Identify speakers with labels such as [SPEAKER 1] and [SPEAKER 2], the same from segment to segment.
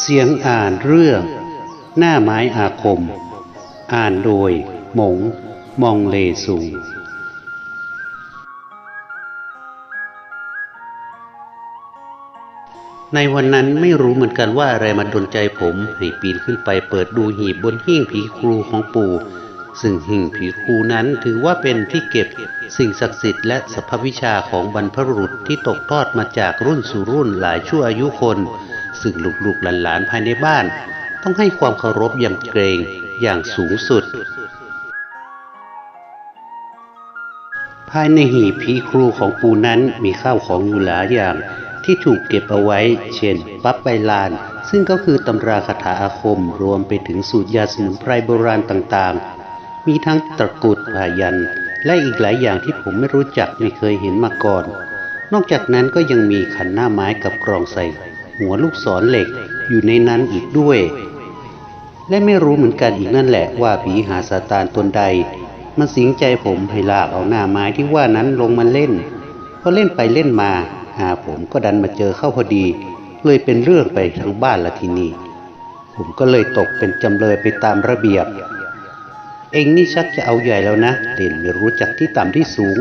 [SPEAKER 1] เสียงอ่านเรื่อง หน้าไม้อาคม อ่านโดย หมง มองเลซุงในวันนั้นไม่รู้เหมือนกันว่าอะไรมาดนใจผมให้ปีนขึ้นไปเปิดดูหีบบนหิ้งผีครูของปู่ ซึ่งหิ้งผีครูนั้นถือว่าเป็นที่เก็บสิ่งศักดิ์สิทธิ์และสรรพวิชาของบรรพบุรุษที่ตกทอดมาจากรุ่นสู่รุ่นหลายชั่วอายุคน ซึ่งลูกๆหลานๆภายในบ้าน ต้องให้ความเคารพอย่างเกรงอย่างสูงสุด ภายในหีบผีครูของปูนั้นมีข้าวของอยู่หลายอย่างที่ถูกเก็บเอาไว้ เช่น ปั๊บใบลาน ซึ่งก็คือตำราคาถาอาคม รวมไปถึงสูตรยาสมุนไพรโบราณต่างๆ มีทั้งตะกรุดพายัน และอีกหลายอย่างที่ผมไม่รู้จักไม่เคยเห็นมาก่อน นอกจากนั้นก็ยังมีขันหน้าไม้กับกรองใส่ หัวลูกศรเหล็กอยู่ในนั้นอีกด้วย และไม่รู้เหมือนกันอีกนั่นแหละว่าผีหาซาตานตนใด มันสิงใจผมให้ลากเอาหน้าไม้ที่ว่านั้นลงมาเล่นพอเล่นไปเล่นมา หาผมก็ดันมาเจอเข้าพอดี เลยเป็นเรื่องไปทั้งบ้านละทีนี้ผมก็เลยตกเป็นจำเลยไปตามระเบียบ เองนี่ชักจะเอาใหญ่แล้วนะเด่นไม่รู้จักที่ต่ำที่สูง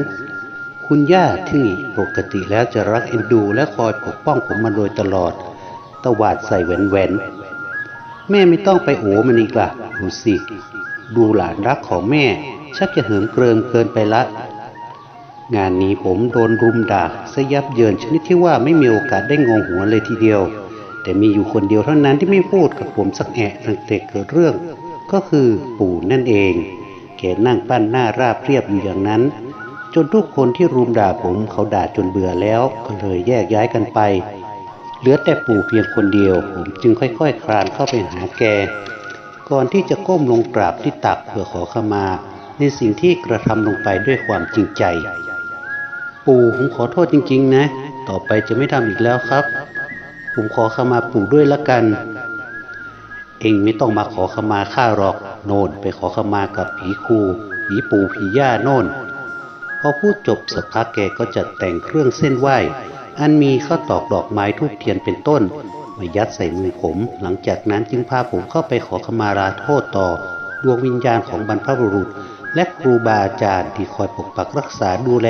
[SPEAKER 1] คุณย่าที่ปกติแล้วจะรักเอ็นดู และคอยปกป้องผมมาโดยตลอด ตวาดใส่แหวนแหวนแม่ไม่ต้องไปโอ้มันอีกละดูสิ ดูหลานรักของแม่ ชักจะเหิมเกริมเกินไปละ งานนี้ผมโดนรุมด่าซะยับเยินชนิดที่ว่าไม่มีโอกาสได้งงหัวเลยทีเดียว แต่มีอยู่คนเดียวเท่านั้นที่ไม่พูดกับผมสักแอะตั้งแต่เกิดเรื่อง ก็คือปู่นั่นเอง แกนั่งปั้นหน้าราบเรียบอยู่อย่างนั้น จนทุกคนที่รุมด่าผมเขาด่าจนเบื่อแล้วก็เลยแยกย้ายกันไป เหลือแต่ปู่เพียงคนเดียว ผมจึงค่อยๆคลานเข้าไปหาแก ก่อนที่จะก้มลงกราบที่ตักเพื่อขอขมา ในสิ่งที่กระทำลงไปด้วยความจริงใจ ปู่ผมขอโทษจริง ๆ นะ ต่อไปจะไม่ทำอีกแล้วครับ ผมขอขมาปู่ด้วยละกัน เองไม่ต้องมาขอขมาข้าหรอก โน่นไปขอขมากับผีครูผีปู่ผีย่าโน่น อพูดจบสักพักแกก็จัดแต่งเครื่องเส้นไหว้ อันมีข้าวตอกดอกไม้ทูบเทียนเป็นต้น มายัดใส่มือผม หลังจากนั้นจึงพาผมเข้าไปขอขมาลาโทษต่อ ดวงวิญญาณของบรรพบุรุษ และครูบาอาจารย์ที่คอยปกปักรักษาดูแล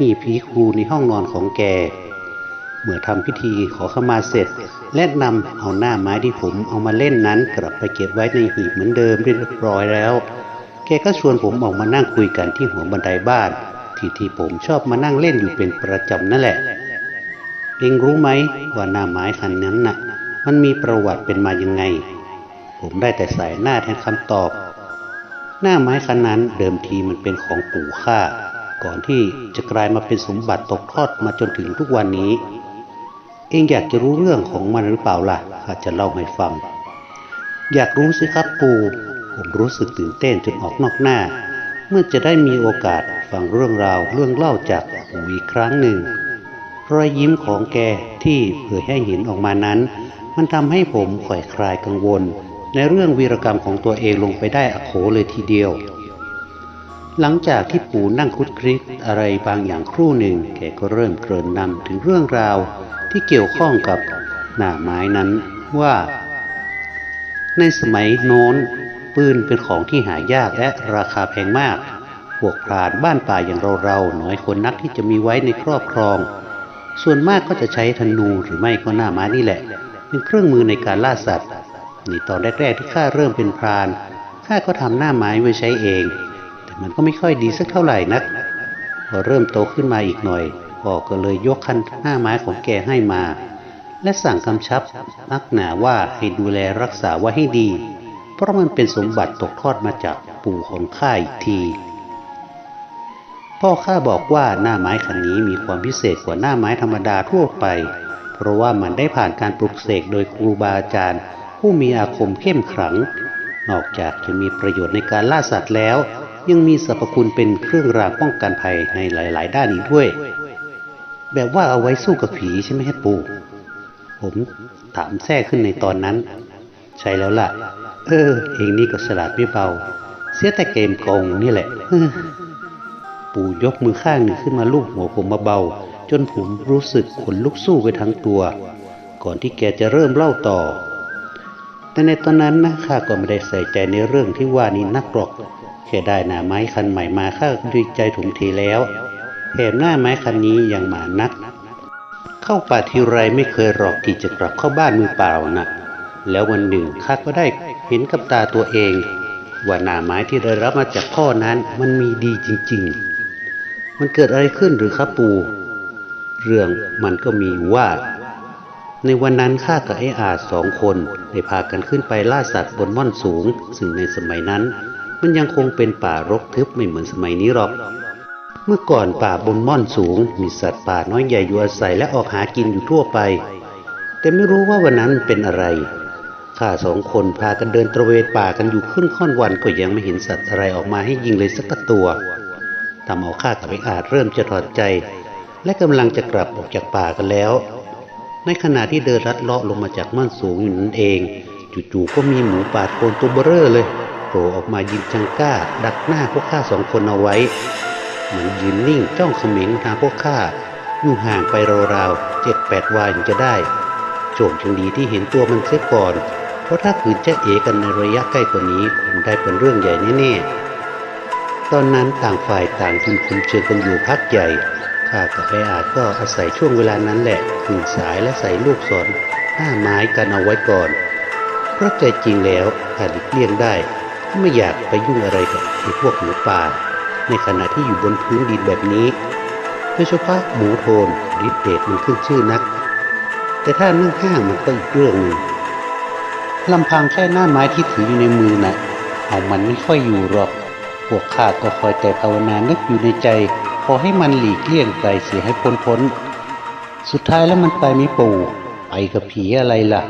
[SPEAKER 1] มีผีครูในห้องนอนของแก เมื่อทำพิธีขอขมาเสร็จ และนำเอาหน้าไม้ที่ผมเอามาเล่นนั้น กลับไปเก็บไว้ในหีบเหมือนเดิมเรียบร้อยแล้ว แกก็ชวนผมออกมานั่งคุยกันที่หัวบันไดบ้าน ที่ที่ผมชอบมานั่งเล่นอยู่เป็นประจำนั่นแหละ เองรู้ไหมว่าหน้าไม้คันนั้นน่ะ มันมีประวัติเป็นมายังไง ผมได้แต่สายหน้าแทนคำตอบ หน้าไม้คันนั้นเดิมทีมันเป็นของปู่ข้าก่อนที่จะกลายมาเป็นสมบัติตกทอดมาจนถึงทุกวันนี้ เองอยากจะรู้เรื่องของมันหรือเปล่าล่ะข้าจะเล่าให้ฟัง อยากรู้สิครับปู่ผมรู้สึกตื่นเต้นจนออกนอกหน้า เมื่อจะได้มีโอกาสฟังเรื่องราวเรื่องเล่าจากปู่อีกครั้งหนึ่งรอยยิ้มของแกที่เผยให้เห็นออกมานั้น มันทำให้ผมข่อยคลายกังวล ในเรื่องวีรกรรมของตัวเองลงไปได้อโขเลยทีเดียว หลังจากที่ปู่นั่งคุดคลิกอะไรบางอย่างครู่หนึ่ง แกก็เริ่มเกริ่นนำถึงเรื่องราวที่เกี่ยวข้องกับหน้าไม้นั้นว่า ในสมัยโน้น ปืนเป็นของที่หายากและราคาแพงมาก พวกพรานบ้านป่าอย่างเราๆน้อยคนนักที่จะมีไว้ในครอบครอง ส่วนมากก็จะใช้ธนูหรือไม่ก็หน้าม้านี่แหละ เป็นเครื่องมือในการล่าสัตว์นี่ตอนแรกๆที่ข้าเริ่มเป็นพรานข้าก็ทำหน้าไม้ไว้ใช้เอง แต่มันก็ไม่ค่อยดีสักเท่าไหร่นัก พอเริ่มโตขึ้นมาอีกหน่อยพ่อก็เลยยกคันหน้าไม้ของแกให้มา และสั่งกำชับนักหนาว่าให้ดูแลรักษาไว้ให้ดี เพราะมันเป็นสมบัติตกทอดมาจากปู่ของข้าอีกที พ่อข้าบอกว่าหน้าไม้คันนี้มีความพิเศษกว่าหน้าไม้ธรรมดาทั่วไป เพราะว่ามันได้ผ่านการปลุกเสกโดยครูบาอาจารย์ ผู้มีอาคมเข้มขลัง นอกจากจะมีประโยชน์ในการล่าสัตว์แล้ว ยังมีสรรพคุณเป็นเครื่องรางป้องกันภัยในหลาย ๆ ด้านอีกด้วย แบบว่าเอาไว้สู้กับผีใช่ไหมฮะปู่ผมถามแทรกขึ้นในตอนนั้น ใช่แล้วล่ะ เออ เองนี่ก็ฉลาดไม่เบา เสียแต่เกมโกงนี่แหละเออปู่ยกมือข้างหนึ่งขึ้นมาลูบหัวผมเบาๆจนผมรู้สึกขนลุกสู้ไปทั้งตัว ก่อนที่แกจะเริ่มเล่าต่อ แต่ในตอนนั้นนะข้าก็ไม่ได้ใส่ใจในเรื่องที่ว่านี้นักหรอกแค่ได้หน้าไม้คันใหม่มาข้าดีใจถุงทีแล้วแถมหน้าไม้คันนี้ยังหมานัก เข้าป่าทีไรไม่เคยหรอกที่จะกลับเข้าบ้านมือเปล่านะ แล้ววันหนึ่งข้าก็ได้เห็นกับตาตัวเอง ว่าหน้าไม้ที่ได้รับมาจากพ่อนั้นมันมีดีจริง ๆ มันเกิดอะไรขึ้นหรือครับปู่ เรื่องมันก็มีว่า ในวันนั้นข้ากับไอ้อาสองคนได้พากันขึ้นไปล่าสัตว์บนม่อนสูง ซึ่งในสมัยนั้น มันยังคงเป็นป่ารกทึบไม่เหมือนสมัยนี้หรอกเมื่อก่อนป่าบนม่อนสูง มีสัตว์ป่าน้อยใหญ่อยู่อาศัยและออกหากินอยู่ทั่วไป แต่ไม่รู้ว่าวันนั้นเป็นอะไร ข้าสองคนพากันเดินตระเวนป่ากันอยู่ครึ่งค่อนวันก็ยังไม่เห็นสัตว์อะไรออกมาให้ยิงเลยสักตัวทำเอาข้ากับไอ้อาจเริ่มจะถอดใจ และกำลังจะกลับออกจากป่ากันแล้ว ในขณะที่เดินลัดเลาะลงมาจากม่อนสูงอยู่นั่นเอง จู่ๆก็มีหมูป่าโคนตัวเบ้อเร่อเลยโผล่ออกมายิงจังก้า ดักหน้าพวกข้าสองคนเอาไว้ มันยืนนิ่งจ้องเขม็งทางพวกข้าอยู่ห่างไปราวๆเจ็ดแปดวายังจะได้โชคยังดีที่เห็นตัวมันเสียก่อน เพราะถ้าขืนจะเอกันในระยะใกล้กว่านี้คงได้เป็นเรื่องใหญ่แน่ๆ ตอนนั้นต่างฝ่ายต่างคุมคุมเชิงกันอยู่พักใหญ่ ข้ากับไออาจก็อาศัยช่วงเวลานั้นแหละขึงสายและใส่ลูกศรหน้าไม้กันเอาไว้ก่อน เพราะใจจริงแล้วถ้าหลีกเลี่ยงได้ไม่อยากไปยุ่งอะไรกับไอ้พวกหมูป่า ในขณะที่อยู่บนพื้นดินแบบนี้โดยเฉพาะหมูโทนฤทธิ์เดชมันขึ้นชื่อนัก แต่ถ้านึ่งห้างมันก็อีกเรื่องหนึ่ง ลำพังแค่หน้าไม้ที่ถืออยู่ในมือน่ะเอามันไม่ค่อยอยู่หรอก พวกข้าก็คอยแต่ภาวนานึกอยู่ในใจ ขอให้มันหลีกเลี่ยงไปเสียให้พ้นพ้น สุดท้ายแล้วมันไปไม่ปู่ไปกับผีอะไรล่ะ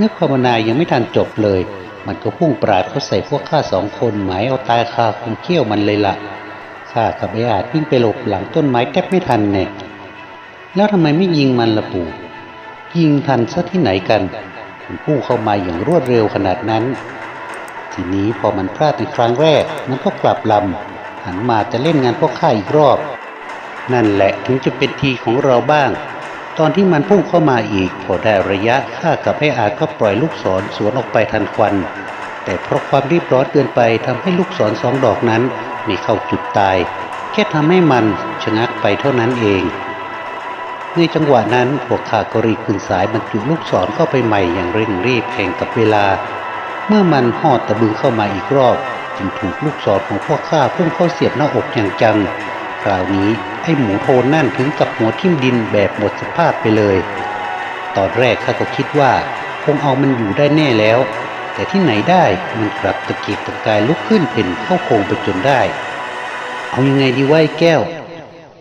[SPEAKER 1] นึกภาวนายังไม่ทันจบเลย มันก็พุ่งปราดเข้าใส่พวกข้าสองคนหมายเอาตายคาคงเขี้ยวมันเลยล่ะข้ากับไออาจวิ่งไปหลบหลังต้นไม้แทบไม่ทันเนี่ยแล้วทำไมไม่ยิงมันล่ะปู่ยิงทันซะที่ไหนกัน มันพุ่งเข้ามาอย่างรวดเร็วขนาดนั้น ทีนี้พอมันพลาดในครั้งแรก มันก็กลับลำหันมาจะเล่นงานพวกข้าอีกรอบ นั่นแหละถึงจะเป็นทีของเราบ้าง ตอนที่มันพุ่งเข้ามาอีก พอได้ระยะข้ากับไอ้อาจก็ปล่อยลูกศรสวนออกไปทันควัน แต่เพราะความรีบร้อนเกินไปทำให้ลูกศรสองดอกนั้นไม่เข้าจุดตาย แค่ทำให้มันชะงักไปเท่านั้นเอง ในจังหวะนั้นพวกข้าก็รีบขึ้นสายบรรจุลูกศรเข้าไปใหม่อย่างเร่งรีบแข่งกับเวลา เมื่อมันหอดตะบึงเข้ามาอีกรอบ จึงถูกลูกศรของพวกข้าพุ่งเข้าเสียบหน้าอกอย่างจัง คราวนี้ไอ้หมูโทนนั่นถึงกับหัวทิ่มดินแบบหมดสภาพไปเลย ตอนแรกข้าก็คิดว่าคงเอามันอยู่ได้แน่แล้ว แต่ที่ไหนได้มันกลับตะเกียกตะกายลุกขึ้นเป็นเข้าโคงไปจนได้ เอายังไงดีวะไอ้แก้ว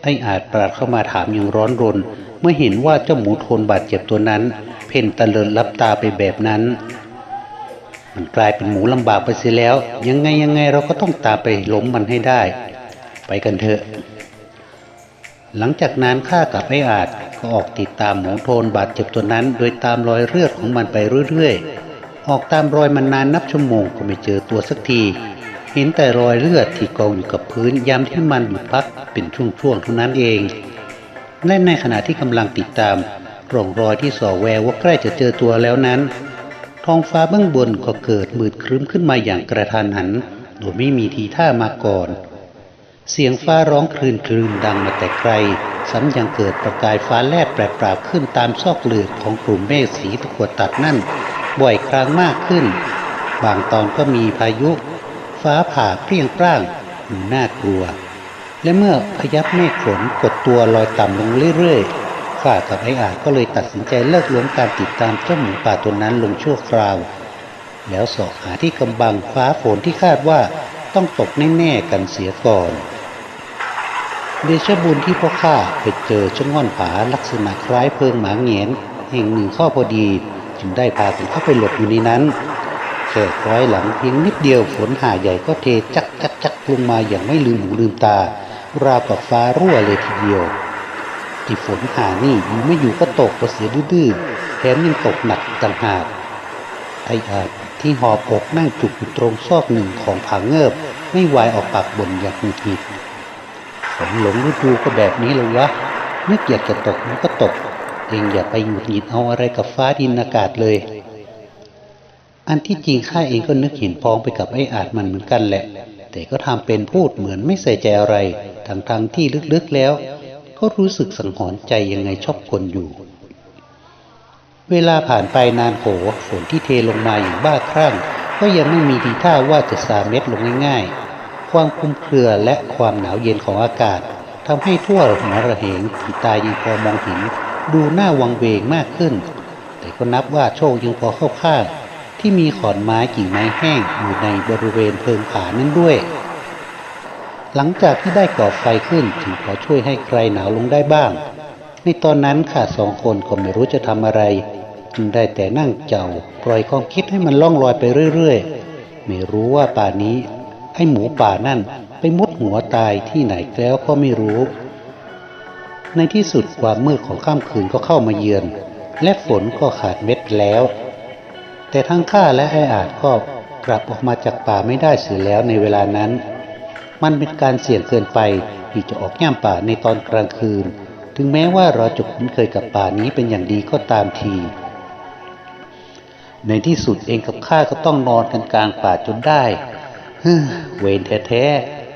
[SPEAKER 1] ไอ้อาจปราดเข้ามาถามอย่างร้อนรน เมื่อเห็นว่าเจ้าหมูโทนบาดเจ็บตัวนั้น เพ่นตะเลินรับตาไปแบบนั้น มันกลายเป็นหมูลำบากไปเสียแล้ว ยังไงยังไงเราก็ต้องตามไปล้มมันให้ได้ ไปกันเถอะ หลังจากนั้นข้ากับไอ้อาจก็ออกติดตามหมูโทนบาดเจ็บตัวนั้น โดยตามรอยเลือดของมันไปเรื่อยๆออกตามรอยมันนานนับชั่วโมงก็ไม่เจอตัวสักที เห็นแต่รอยเลือดที่กองอยู่กับพื้นยามที่มันหยุดพักเป็นช่วงๆเท่านั้นเองและในขณะที่กำลังติดตามร่องรอยที่ส่อแววว่าใกล้จะเจอตัวแล้วนั้น ท้องฟ้าเบื้องบนก็เกิดมืดครึ้มขึ้นมาอย่างกระทันหัน โดยไม่มีทีท่ามาก่อน เสียงฟ้าร้องครืนครืนดังมาแต่ไกลซ้ำยังเกิดประกายฟ้าแลบแปรปราบขึ้นตามซอกหลืบของกลุ่มเมฆสีตะกวดตัดนั่น บ่อยครั้งมากขึ้น บางตอนก็มีพายุ ฟ้าผ่าเปรี้ยงปร้างดูน่ากลัว และเมื่อพยับเมฆฝนกดตัวลอยต่ำลงเรื่อยๆข้ากับไอ้อาจก็เลยตัดสินใจเลิกล้มการติดตามเจ้าหมูป่าตัวนั้นลงชั่วคราว แล้วสอบหาที่กำบังฟ้าฝนที่คาดว่าต้องตกแน่ๆกันเสียก่อนเดชบุญที่พ่อข้าไปเจอชะง่อนผาลักษณะคล้ายเพิงหมาเงียนแห่งหนึ่งข้อพอดี จึงได้พากันเข้าไปหลบอยู่ในนั้น แค่คล้อยหลังเพียงนิดเดียวฝนหาใหญ่ก็เทจักจักจักลงมาอย่างไม่ลืมหูลืมตา ราวกับฟ้ารั่วเลยทีเดียวที่ฝนหานี่อยู่ไม่อยู่ก็ตกก็เสียดื้อแถมยังตกหนักต่างหากไอ้อาจที่หอบอกนั่งจุกอยู่ตรงซอกหนึ่งของผาเงิบไม่ไหวออกปากบ่นอย่างหงุดหงิดฝนหลงฤดูก็แบบนี้เลยวะนึกอยากจะตกมันก็ตก เองอย่าไปหงุดหงิดเอาอะไรกับฟ้าดินอากาศเลย อันที่จริงข้าเองก็นึกเห็นพ้องไปกับไอ้อาจมันเหมือนกันแหละ แต่ก็ทำเป็นพูดเหมือนไม่ใส่ใจอะไรทั้งทงๆที่ลึกๆแล้ว ก็รู้สึกสังหรณ์ใจยังไงชอบกลอยู่ เวลาผ่านไปนานโหฝนที่เทลงมาอย่างบ้าคลั่งก็ยังไม่มีทีท่าว่าจะสาเม็ดลงง่ายๆ ความคลุมเครือและความหนาวเย็นของอากาศทำให้ทั่วหัวระเหงผีตายยังพอมองเห็นดูหน้าวังเวงมากขึ้น แต่ก็นับว่าโชคยังพอเข้าข้าง ที่มีขอนไม้กิ่งไม้แห้งอยู่ในบริเวณเพิงผานั่นด้วย หลังจากที่ได้ก่อไฟขึ้นถึงพอช่วยให้ใครหนาวลงได้บ้าง ในตอนนั้นข้าสองคนก็ไม่รู้จะทำอะไรจึงได้แต่นั่งเจ้าปล่อยความคิดให้มันล่องลอยไปเรื่อยๆ ไม่รู้ว่าป่านี้ไอ้หมูป่านั่นไปมุดหัวตายที่ไหนแล้วก็ไม่รู้ ในที่สุดความมืดของค่ำคืนก็เข้ามาเยือน และฝนก็ขาดเม็ดแล้ว แต่ทั้งข้าและไอ้อาจก็กลับออกมาจากป่าไม่ได้เสียแล้วในเวลานั้น มันเป็นการเสี่ยงเกินไปที่จะออกย่ามป่าในตอนกลางคืน ถึงแม้ว่าเราจะคุ้นเคยกับป่านี้เป็นอย่างดีก็ตามที ในที่สุดเองกับข้าก็ต้องนอนกันกลางป่าจนได้เฮ้อเวรแท้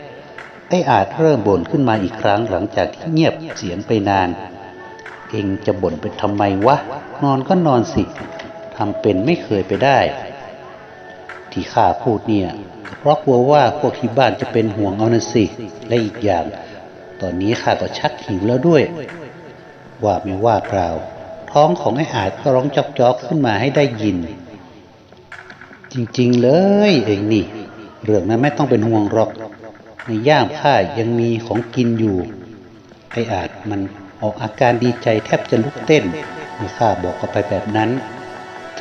[SPEAKER 1] ๆไอ้อาจเริ่มบ่นขึ้นมาอีกครั้งหลังจากที่เงียบเสียงไปนาน เองจะบ่นเป็นทำไมวะ นอนก็นอนสิำเป็นไม่เคยไปได้ ที่ข้าพูดเนี่ยเพราะกลัวว่าพวกที่บ้านจะเป็นห่วงเอานะสิ และอีกอย่าง ตอนนี้ข้าก็ชักหิวแล้วด้วย ว่าไม่ว่าเปล่า ท้องของไอ้อาจก็ร้องจอกๆขึ้นมาให้ได้ยิน จริงๆเลยเองนี่ เรื่องนั้นไม่ต้องเป็นห่วงหรอก ในย่ามข้ายังมีของกินอยู่ ไอ้อาจมันออกอาการดีใจแทบจะลุกเต้นเมื่อข้าบอกเขาไปแบบนั้น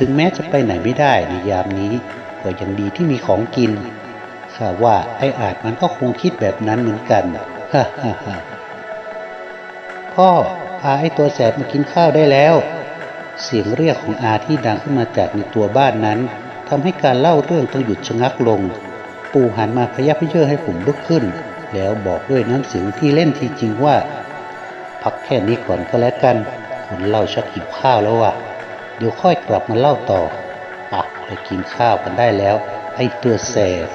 [SPEAKER 1] ถึงแม้จะไปไหนไม่ได้ในยามนี้ก็ยังดีที่มีของกินข้าว่าไอ้อาจมันก็คงคิดแบบนั้นเหมือนกันฮ่าฮ่าฮ่าพ่อพาไอ้ตัวแสบมากินข้าวได้แล้ว เสียงเรียกของอาที่ดังขึ้นมาจากในตัวบ้านนั้นทำให้การเล่าเรื่องต้องหยุดชะงักลง ปู่หันมาพยับพเยอให้ผมลุกขึ้น แล้วบอกด้วยน้ำเสียงที่เล่นทีจริงว่า พักแค่นี้ก่อนก็แล้วกันคนเล่าชักหิวข้าวแล้วว่ะ เดี๋ยวค่อยกลับมาเล่าต่ออะไปกินข้าวกันได้แล้ว ไอ้ตัวแสบ